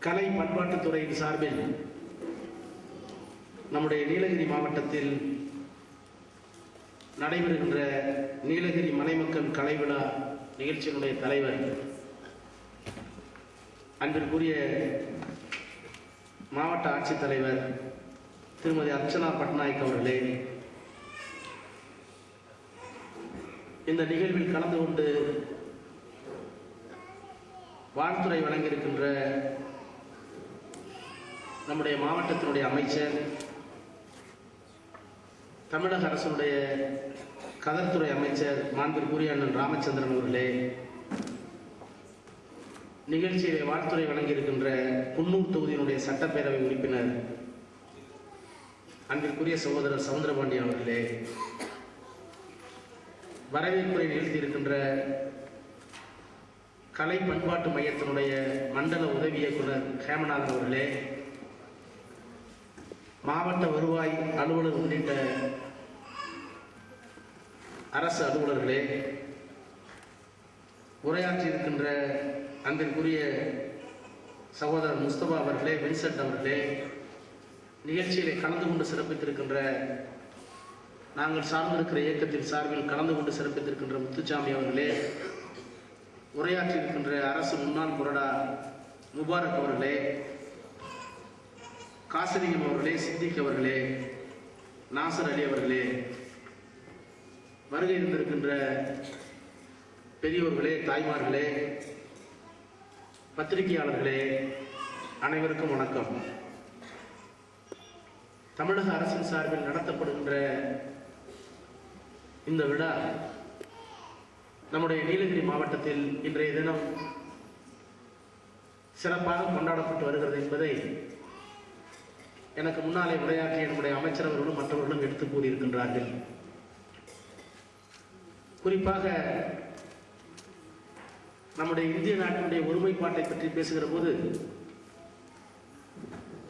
கலை பண்பாட்டுத்துறையின் சார்பில் நம்முடைய நீலகிரி மாவட்டத்தில் நடைபெறுகின்ற நீலகிரி மலைமக்கள் கலை விழா நிகழ்ச்சியினுடைய தலைவர் அன்பிற்குரிய மாவட்ட ஆட்சித்தலைவர் திருமதி அர்ச்சனா பட்நாயக் அவர்களே இந்த நிகழ்வில் கலந்து கொண்டு வாழ்த்துறை வழங்கியிருக்கின்ற நம்முடைய மாவட்டத்தினுடைய அமைச்சர் தமிழக அரசுடைய கதர்த்துறை அமைச்சர் மாண்பிற்குரிய அண்ணன் ராமச்சந்திரன் அவர்களே நிகழ்ச்சியிலே வாழ்த்துறை வழங்கியிருக்கின்ற குன்னூர் தொகுதியினுடைய சட்டப்பேரவை உறுப்பினர் அன்பிற்குரிய சகோதரர் சவுந்தரபாண்டியன் அவர்களே வரவேற்புரை நிகழ்த்தியிருக்கின்ற கலை பண்பாட்டு மையத்தினுடைய மண்டல உதவி இயக்குனர் ஹேமநாதன் அவர்களே மாவட்ட வருவாய் அலுவலர் உள்ளிட்ட அரசு அலுவலர்களே உரையாற்றியிருக்கின்ற அன்பிற்குரிய சகோதரர் முஸ்தபா அவர்களே வின்சென்ட் அவர்களே நிகழ்ச்சியிலே கலந்து கொண்டு சிறப்பித்திருக்கின்ற நாங்கள் சார்ந்திருக்கிற இயக்கத்தின் சார்பில் கலந்து கொண்டு சிறப்பித்திருக்கின்ற முத்துச்சாமி அவர்களே உரையாற்றியிருக்கின்ற அரசு முன்னாள் கொறடா முபாரக் அவர்களே காசிலிங்கம் அவர்களே சித்திக் அவர்களே நாசர் அலி அவர்களே வருகை இருந்திருக்கின்ற பெரியோர்களே தாய்மார்களே பத்திரிகையாளர்களே அனைவருக்கும் வணக்கம். தமிழக அரசின் சார்பில் நடத்தப்படுகின்ற இந்த விழா நம்முடைய நீலகிரி மாவட்டத்தில் இன்றைய தினம் சிறப்பாக கொண்டாடப்பட்டு வருகிறது என்பதை எனக்கு முன்னாலே உரையாற்றிய நம்முடைய அமைச்சரவர்களும் மற்றவர்களும் எடுத்து கூறியிருக்கின்றார்கள். குறிப்பாக நம்முடைய இந்திய நாட்டினுடைய ஒருமைப்பாட்டை பற்றி பேசுகிற போது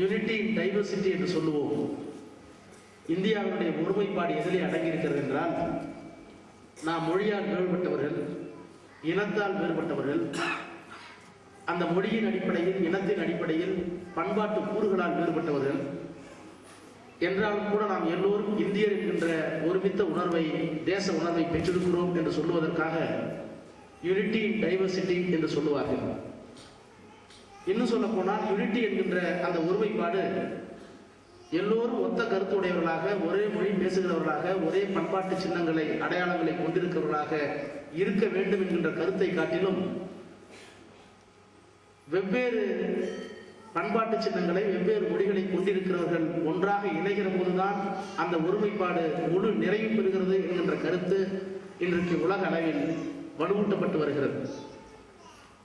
யூனிட்டி டைவர்சிட்டி என்று சொல்லுவோம். இந்தியாவினுடைய ஒருமைப்பாடு எதிலே அடங்கியிருக்கிறது என்றால் நாம் மொழியால் வேறுபட்டவர்கள் இனத்தால் வேறுபட்டவர்கள் அந்த மொழியின் அடிப்படையில் இனத்தின் அடிப்படையில் பண்பாட்டு கூறுகளால் வேறுபட்டவர்கள். என்றாலும் கூட நாம் எல்லோரும் இந்தியர் என்கின்ற ஒருமித்த உணர்வை தேச உணர்வை பெற்றிருக்கிறோம் என்று சொல்லுவதற்காக யூனிட்டி இன் டைவர்சிட்டி என்று சொல்லுவார்கள். இன்னும் சொல்ல போனால் யூனிட்டி என்கின்ற அந்த ஒருமைப்பாடு எல்லோரும் ஒத்த கருத்துடையவர்களாக ஒரே மொழி பேசுகிறவர்களாக ஒரே பண்பாட்டு சின்னங்களை அடையாளங்களை கொண்டிருக்கிறவர்களாக இருக்க வேண்டும் என்கின்ற கருத்தை காட்டிலும் வெவ்வேறு பண்பாட்டு சின்னங்களை வெவ்வேறு மொழிகளை கொண்டிருக்கிறவர்கள் ஒன்றாக இணைகிற போதுதான் அந்த ஒருமைப்பாடு முழு நிறைவு பெறுகிறது என்கின்ற கருத்து இன்றைக்கு உலக அளவில் வலுவூட்டப்பட்டு வருகிறது.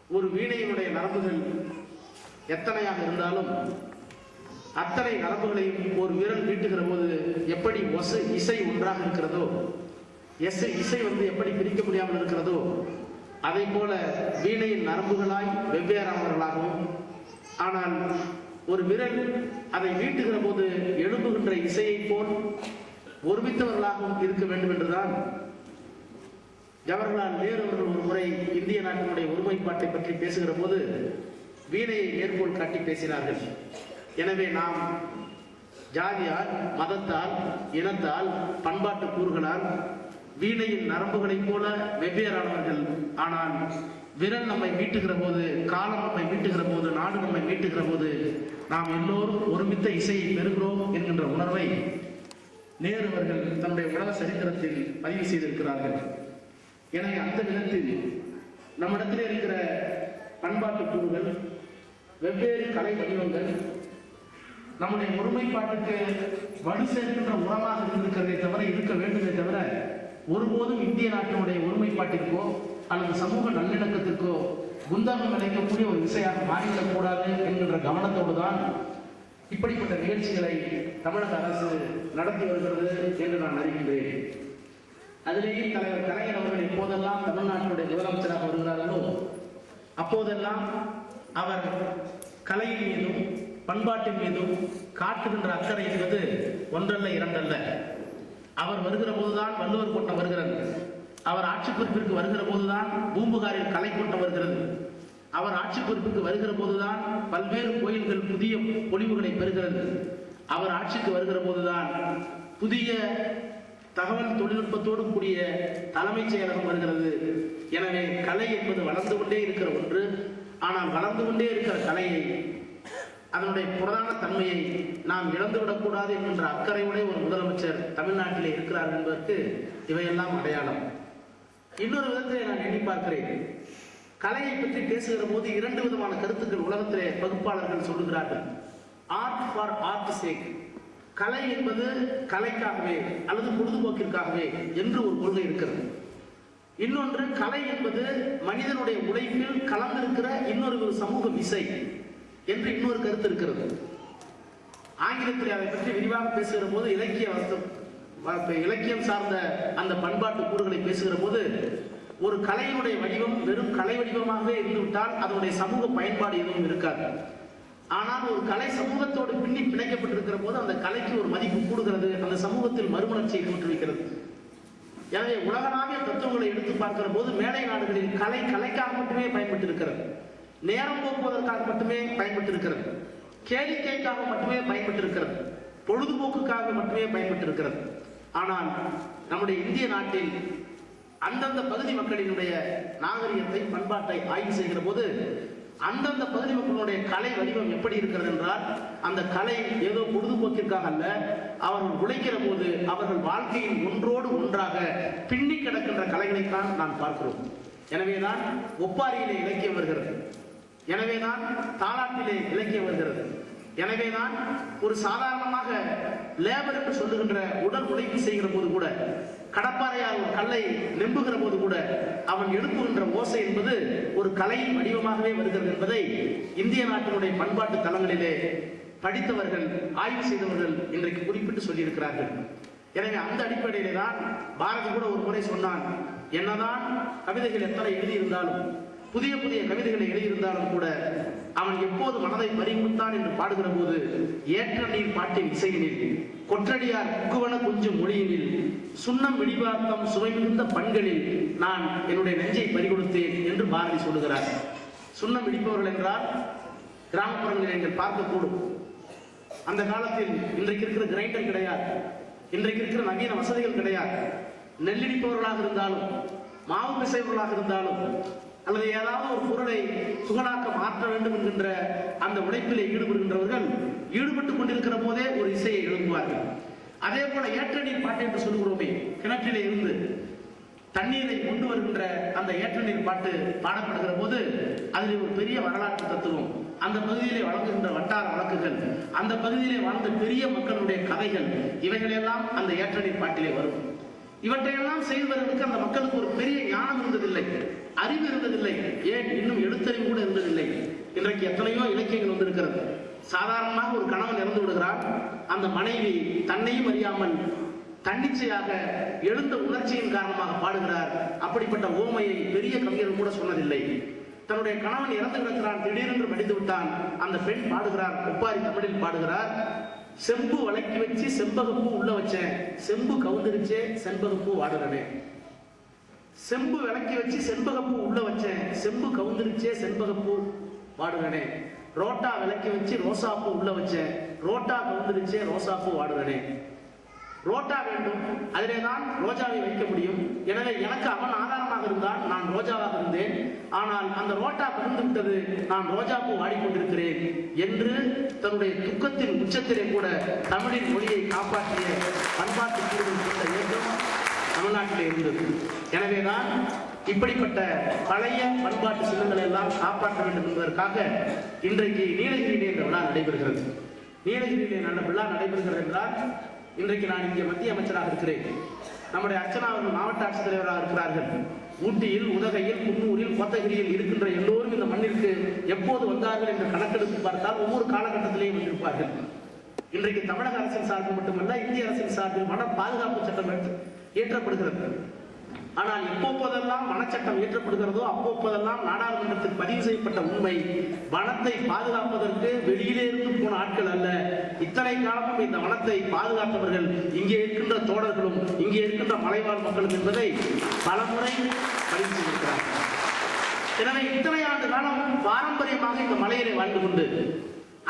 ஒரு வீணையினுடைய நரம்புகள் எத்தனையாக இருந்தாலும் அத்தனை நரம்புகளையும் ஒரு வீரன் வீட்டுகிற போது எப்படி ஒசு இசை ஒன்றாக இருக்கிறதோ எஸ் இசை வந்து எப்படி பிரிக்க முடியாமல் இருக்கிறதோ அதை போல வீணையின் நரம்புகளாய் வெவ்வேறானவர்களாகவும் ஆனால் ஒரு விரல் அதை வீட்டுகிற போது எழும்புகின்ற இசையை போல் ஒருமித்தவர்களாகவும் இருக்க வேண்டும் என்றுதான் ஜவஹர்லால் நேரு அவர்கள் ஒரு முறை இந்திய நாட்டினுடைய ஒருமைப்பாட்டை பற்றி பேசுகிற போது வீணையை மேற்கோள் காட்டி பேசினார்கள். எனவே நாம் ஜாதியால் மதத்தால் இனத்தால் பண்பாட்டு கூறுகளால் வீணையின் நரம்புகளைப் போல வெவ்வேறானவர்கள். ஆனால் விரல் நம்மை மீட்டுகிற போது காலம் நம்மை மீட்டுகிற போது நாடு நம்மை மீட்டுகிற போது நாம் எல்லோரும் ஒருமித்த இசையை பெறுகிறோம் என்கின்ற உணர்வை நேரு அவர்கள் தன்னுடைய உலக சரித்திரத்தில் பதிவு செய்திருக்கிறார்கள். எனவே அந்த விதத்தில் நம்மிடத்தில் இருக்கிற பண்பாட்டு கூறுகள் வெவ்வேறு கலை வடிவங்கள் நம்முடைய ஒருமைப்பாட்டுக்கு வலு சேர்க்கின்ற உரமாக இருந்திருக்கிறதே தவிர இருக்க வேண்டுமே தவிர ஒருபோதும் இந்திய நாட்டினுடைய ஒருமைப்பாட்டிற்கோ அல்லது சமூக நல்லிணக்கத்திற்கோ குந்தகம் விளைக்கக்கூடிய ஒரு விசையாக மாறிவிடக்கூடாது என்கின்ற கவனத்தோடு தான் இப்படிப்பட்ட நிகழ்ச்சிகளை தமிழக அரசு நடத்தி வருகிறது என்று நான் அறிகின்றேன் அதிலேயே தலைவர் கலைஞர் அவர்கள் எப்போதெல்லாம் தமிழ்நாட்டினுடைய முதலமைச்சராக வருகிறார்களோ அப்போதெல்லாம் அவர் கலையின் மீதும் பண்பாட்டின் மீதும் காட்டுகின்ற அக்கறை என்பது ஒன்றல்ல இரண்டல்ல. அவர் வருகிற போதுதான் வள்ளுவர் கூட்டம் வருகிறது. அவர் ஆட்சி பொறுப்பிற்கு வருகிற போதுதான் பூம்புகாரில் கலை கூட்டம் வருகிறது. அவர் ஆட்சி பொறுப்புக்கு வருகிற போதுதான் பல்வேறு கோயில்கள் புதிய பொலிவுகளை பெறுகிறது. அவர் ஆட்சிக்கு வருகிற போதுதான் புதிய தகவல் தொழில்நுட்பத்தோடு கூடிய தலைமைச் செயலகம் வருகிறது. எனவே கலை என்பது வளர்ந்து கொண்டே இருக்கிற ஒன்று. ஆனால் வளர்ந்து கொண்டே இருக்கிற கலையை அதனுடைய புரதான தன்மையை நாம் இழந்துவிடக்கூடாது என்கின்ற அக்கறையுடைய ஒரு முதலமைச்சர் தமிழ்நாட்டிலே இருக்கிறார் என்பதற்கு இவையெல்லாம் அடையாளம். இன்னொரு விதத்திலே நான் எண்ணி பார்க்கிறேன். கலையை பற்றி பேசுகிற போது இரண்டு விதமான கருத்துக்கள் உலகத்திலே பகுப்பாளர்கள் சொல்லுகிறார்கள். ஆர்ட் ஃபார் ஆர்ட் சேக் கலை என்பது கலைக்காகவே அல்லது பொழுதுபோக்கிற்காகவே என்று ஒரு கொள்கை இருக்கிறது. இன்னொன்று கலை என்பது மனிதனுடைய உழைப்பில் கலந்திருக்கிற இன்னொரு சமூக விசை. என்று இன்னொரு கருத்து இருக்கிறது. ஆங்கிலத்தில் அதை பற்றி விரிவாக பேசுகிற போது இலக்கிய இலக்கியம் சார்ந்த அந்த பண்பாட்டு கூறுகளை பேசுகிற போது ஒரு கலையினுடைய வடிவம் வெறும் கலை வடிவமாகவே இருந்துவிட்டால் அதனுடைய சமூக பயன்பாடு எதுவும் இருக்காது. ஆனால் ஒரு கலை சமூகத்தோடு பின்னி பிணைக்கப்பட்டிருக்கிற போது அந்த கலைக்கு ஒரு மதிப்பு கூடுகிறது அந்த சமூகத்தில் மறுமலர்ச்சியை கூட்டிருக்கிறது எனவே உலகளாவிய தத்துவங்களை எடுத்து பார்க்கிற போது மேலை நாடுகளில் கலை கலைக்காக மட்டுமே பயன்பட்டு இருக்கிறது நேரம் போக்குவதற்காக மட்டுமே பயன்பட்டிருக்கிறது. கேளிக்கைக்காக மட்டுமே பயன்பட்டிருக்கிறது. பொழுதுபோக்குக்காக மட்டுமே பயன்பட்டிருக்கிறது. ஆனால் நம்முடைய இந்திய நாட்டில் அந்தந்த பகுதி மக்களினுடைய நாகரிகத்தை பண்பாட்டை ஆய்வு செய்கிற போது அந்தந்த பகுதி மக்களுடைய கலை வடிவம் எப்படி இருக்கிறது என்றால் அந்த கலை ஏதோ பொழுதுபோக்கிற்காக அல்ல அவர்கள் உழைக்கிற போது அவர்கள் வாழ்க்கையின் ஒன்றோடு ஒன்றாக பின்னி கிடக்கின்ற கலைகளைத்தான் நாம் பார்க்கிறோம். எனவேதான் ஒப்பாரியிலே இலக்கியம் வருகிறது. எனவே தான் தாலாட்டிலே இலக்கியம் வருகிறது எனவே தான் ஒரு சாதாரணமாக லேபர் என்று சொல்லுகின்ற உடல் உழைப்பு செய்கிற போது கூட கடப்பாறையால் ஒரு கல்லை நெம்புகிற போது கூட அவன் எழுப்புகின்ற ஓசை என்பது ஒரு கலையின் வடிவமாகவே வருகிறது என்பதை இந்திய நாட்டினுடைய பண்பாட்டு தளங்களிலே படித்தவர்கள் ஆய்வு செய்தவர்கள் இன்றைக்கு குறிப்பிட்டு சொல்லியிருக்கிறார்கள். எனவே அந்த அடிப்படையிலே தான் பாரதி கூட ஒரு முறை சொன்னான் என்னதான் கவிதைகள் எத்தனை எழுதியிருந்தாலும் புதிய புதிய கவிதைகளை எழுதியிருந்தாலும் கூட அவன் எப்போது மனதை பறிமுத்தான் என்று பாடுகிற போது ஏற்ற நீர் பாட்டின் இசையினில் கொற்றடியார் குவன கொஞ்சம் மொழியினில் சுண்ணம் வெடிவார்த்தம் சுவை மிகுந்த பண்களில் நான் என்னுடைய நெஞ்சை பறிகொடுத்தேன் என்று பாரதி சொல்லுகிறார். சுண்ணம் இடிப்பவர்கள் என்றால் கிராமப்புறங்களில் நீங்கள் பார்க்கக்கூடும். அந்த காலத்தில் இன்றைக்கு இருக்கிற கிரைண்டர் கிடையாது. இன்றைக்கு இருக்கிற நவீன வசதிகள் கிடையாது. நெல்லிடிப்பவர்களாக இருந்தாலும் மாவு பிசைவர்களாக இருந்தாலும் அல்லது ஏதாவது ஒரு பொருளை சுகனாக்க மாற்ற வேண்டும் என்கின்ற அந்த உழைப்பிலே ஈடுபடுகின்றவர்கள் ஈடுபட்டுக் கொண்டிருக்கிற போதே ஒரு இசையை எழுப்புவார்கள். அதே போல ஏற்ற பாட்டு என்று சொல்லுகிறோமே கிணற்றிலே இருந்து தண்ணீரை கொண்டு வருகின்ற அந்த ஏற்றநீர் பாட்டு பாடப்படுகிற போது அதில் ஒரு பெரிய வரலாற்று தத்துவம். அந்த பகுதியிலே வழங்குகின்ற வட்டார வழக்குகள் அந்த பகுதியிலே வாழ்ந்த பெரிய மக்களுடைய கதைகள் இவைகளெல்லாம் அந்த ஏற்றநீர் பாட்டிலே வரும். இவற்றையெல்லாம் செய்வதற்கு அந்த மக்களுக்கு ஒரு பெரிய ஞானம் இருந்ததில்லை. அறிவு இருந்ததில்லை. ஏன்? இன்னும் எழுத்தறிவு கூட இருந்ததில்லை. இன்றைக்கு எத்தனையோ இலக்கியங்கள் வந்திருக்கிறது. சாதாரணமாக ஒரு கணவன் இறந்து விடுகிறார். அந்த மனைவி தன்னையும் அறியாமல் தன்னிச்சையாக எழுந்த உணர்ச்சியின் காரணமாக பாடுகிறார். அப்படிப்பட்ட ஓமையை பெரிய கவிஞர்கள் கூட சொன்னதில்லை. தன்னுடைய கணவன் இறந்து கிடக்கிறான் திடீரென்று மடிந்து விட்டான். அந்த பெண் பாடுகிறார். ஒப்பாரி தமிழில் பாடுகிறார். செம்பு வளைக்கி வச்சு செம்பகப்பூ உள்ள வச்சேன். செம்பு கவுந்திருச்சே செண்பகப்பூ வாடுகிறேன். செம்பு விளக்கி வச்சு செண்பகப்பூ உள்ள வச்சேன். செம்பு கவுந்திருச்சே செண்பகப்பூ வாடுறனே ரோட்டா விளக்கி வச்சு ரோசாப்பூ உள்ள வச்சேன். ரோட்டா கவுந்திருச்சே ரோசாப்பூ வாடுறனே ரோட்டா வேண்டும் அதிலே தான் ரோஜாவை வைக்க முடியும். எனவே எனக்கு அவன் ஆதாரமாக இருந்தால் நான் ரோஜாவாக இருந்தேன். ஆனால் அந்த ரோட்டா பிறந்து விட்டது நான் ரோஜாப்பூ வாடிக்கொண்டிருக்கிறேன் என்று தன்னுடைய துக்கத்தின் உச்சத்திலே கூட தமிழின் மொழியை காப்பாற்றிய பண்பாட்டு தமிழ்நாட்டில் இருந்தது. எனவேதான் இப்படிப்பட்ட பழைய பண்பாட்டு சின்னங்களை எல்லாம் காப்பாற்ற வேண்டும் என்பதற்காக இன்றைக்கு நீலகிரியிலே இந்த விழா நடைபெறுகிறது. நீலகிரியிலே நல்ல விழா நடைபெறுகிறது என்றால் இன்றைக்கு நான் இங்கே மத்திய அமைச்சராக இருக்கிறேன். நம்முடைய அர்ச்சனா அவர்கள் மாவட்ட ஆட்சித்தலைவராக இருக்கிறார்கள். ஊட்டியில் உதகையில் குன்னூரில் கோத்தகிரியில் இருக்கின்ற எல்லோரும் இந்த மண்ணிற்கு எப்போது வந்தார்கள் என்று கணக்கெடுத்து பார்த்தால் ஒவ்வொரு காலகட்டத்திலேயும் வந்திருப்பார்கள். இன்றைக்கு தமிழக அரசின் சார்பில் மட்டுமல்ல இந்திய அரசின் சார்பில் வன பாதுகாப்பு சட்டம் ஏற்றப்படுகிறது. ஆனால் எப்போதெல்லாம் வனச்சட்டம் இயற்றப்படுகிறதோ அப்போப்போதெல்லாம் நாடாளுமன்றத்தில் பதிவு செய்யப்பட்ட உண்மை வனத்தை பாதுகாப்பதற்கு வெளியிலே இருந்து போன ஆட்கள் அல்ல. இத்தனை காலமும் இந்த வனத்தை பாதுகாத்தவர்கள் இங்கே இருக்கின்ற தோழர்களும் இங்கே இருக்கின்ற மலைவாழ் மக்களும் என்பதை பலமுறை பதிவு செய்திருக்கிறார் எனவே இத்தனை ஆண்டு காலம் பாரம்பரியமாக இந்த மலையிலே வாழ்ந்து கொண்டு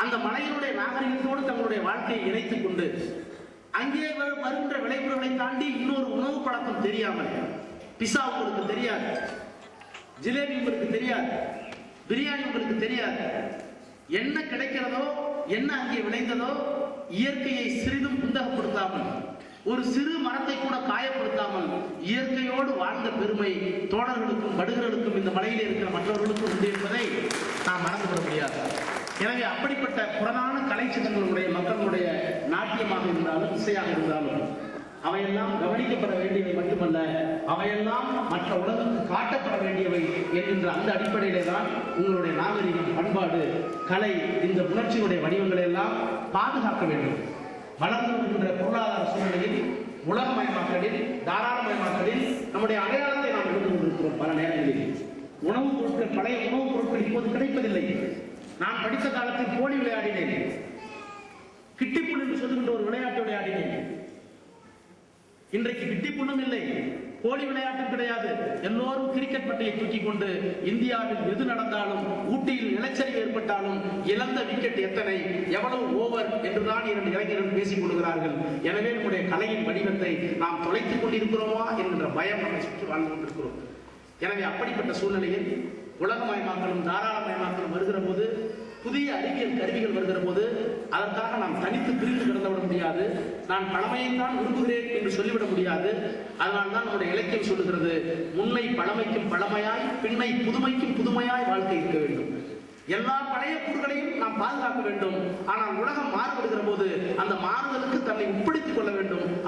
அந்த மலையினுடைய நாகரிகத்தோடு தங்களுடைய வாழ்க்கையை இணைத்துக் கொண்டு அங்கே வருகின்ற விளைபொருளை தாண்டி இன்னொரு உணவு பழக்கம் தெரியாமல் பிசா உங்களுக்கு தெரியாது ஜிலேபி உங்களுக்கு தெரியாது பிரியாணி உங்களுக்கு தெரியாது. என்ன கிடைக்கிறதோ என்ன அங்கே விளைந்ததோ இயற்கையை சிறிதும் புந்தகப்படுத்தாமல் ஒரு சிறு மரத்தை கூட காயப்படுத்தாமல் இயற்கையோடு வாழ்ந்த பெருமை தோழர்களுக்கும் படுகர்களுக்கும் இந்த மலையில் இருக்கிற மற்றவர்களுக்கும் உண்டு என்பதை நாம் மறந்துவிட முடியாது. எனவே அப்படிப்பட்ட புறநான கலைச்சிதங்களுடைய மக்களுடைய நாட்டியமாக இருந்தாலும் இசையாக இருந்தாலும் அவையெல்லாம் கவனிக்கப்பட வேண்டியவை மட்டுமல்ல அவையெல்லாம் மற்ற உலகத்துக்கு காட்டப்பட வேண்டியவை என்கின்ற அந்த அடிப்படையிலே தான் உங்களுடைய நாகரிகம் பண்பாடு கலை இந்த உணர்ச்சியுடைய வடிவங்களை எல்லாம் பாதுகாக்க வேண்டும். வளர்ந்து வருகின்ற பொருளாதார சூழ்நிலையில் உலகமயமாக்கலில் தாராளமயமாக்கலில் நம்முடைய அடையாளத்தை நாம் எடுத்து கொண்டிருக்கிறோம் பல நேரங்களில். உணவுப் பொருட்கள் பழைய உணவுப் பொருட்கள் இப்போது கிடைப்பதில்லை. நான் படித்த காலத்தில் கோழி விளையாடினேன். கிட்டிப்புண் என்று சொல்லுகின்ற ஒரு விளையாட்டு விளையாடினேன். இன்றைக்கு கிட்டிப்புண்ணும் இல்லை கோழி விளையாட்டும் கிடையாது. எல்லோரும் கிரிக்கெட் பட்டையை தூக்கி கொண்டு இந்தியாவில் எது நடந்தாலும் ஊட்டியில் நிலச்சரிவு ஏற்பட்டாலும் இழந்த விக்கெட் எத்தனை எவ்வளவு ஓவர் என்றுதான் இரண்டு இளைஞர்கள் பேசிக் கொள்கிறார்கள். எனவே நம்முடைய கலையின் வடிவத்தை நாம் தொலைத்துக் கொண்டிருக்கிறோமா என்கின்ற பயம் நம்மை சுற்றி வாழ்ந்து கொண்டிருக்கிறோம். எனவே அப்படிப்பட்ட சூழ்நிலையில் உலகமயமாக்கலும் தாராளமயமாக்கலும் வருகிற போது புதிய அறிவியல் கருவிகள் வருகிற போது அதற்காக நாம் தனித்து பிரிந்து கிடந்துவிட முடியாது. நான் பழமையைத்தான் விரும்புகிறேன் என்று சொல்லிவிட முடியாது. அதனால் தான் நம்முடைய இலக்கியம் சொல்லுகிறது முன்னை பழமைக்கும் பழமையாய் பின்னை புதுமைக்கும் புதுமையாய் வாழ்க்கை இருக்க வேண்டும். எல்லா பழைய கூறுகளையும் நாம் பாதுகாக்க வேண்டும். ஆனால் உலகம் மாறுபடுகிற போது அந்த மாறுதலுக்கு தன்னை உட்படுத்திக் கொள்ள வேண்டும்.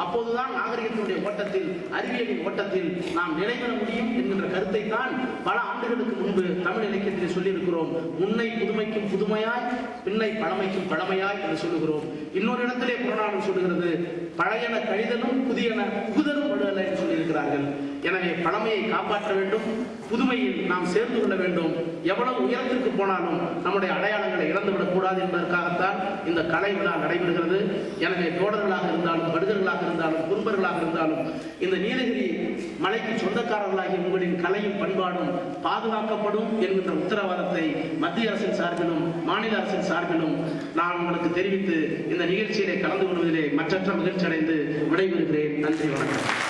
ஓட்டத்தில் அறிவியலின் ஓட்டத்தில் நாம் நிலைபெற முடியும் என்கின்ற கருத்தை தான் பல ஆண்டுகளுக்கு முன்பு தமிழ் இலக்கியத்தில் சொல்லியிருக்கிறோம். முன்னை புதுமைக்கும் புதுமையாய் பின்னை பழமைக்கும் பழமையாய் என்று சொல்லுகிறோம். இன்னொரு இடத்திலே புறநானூறு சொல்லுகிறது பழையன கழிதலும் புதியன புகுதலும் படுதலை என்று சொல்லியிருக்கிறார்கள். எனவே பழமையை காப்பாற்ற வேண்டும். புதுமையில் நாம் சேர்ந்து கொள்ள வேண்டும். எவ்வளவு உயரத்திற்கு போனாலும் நம்முடைய அடையாளங்களை இழந்துவிடக் கூடாது என்பதற்காகத்தான் இந்த கலை விழா நடைபெறுகிறது. எனவே தோழர்களாக இருந்தாலும் படுகர்களாக இருந்தாலும் குறும்பர்களாக இருந்தாலும் இந்த நீலகிரி மலைக்கு சொந்தக்காரர்களாகிய உங்களின் கலையும் பண்பாடும் பாதுகாக்கப்படும் என்கின்ற உத்தரவாதத்தை மத்திய அரசின் சார்பிலும் மாநில அரசின் சார்பிலும் நான் உங்களுக்கு தெரிவித்து இந்த நிகழ்ச்சியிலே கலந்து கொள்வதிலே மற்றற்ற மகிழ்ச்சி அடைந்து விடைபெறுகிறேன். நன்றி வணக்கம்.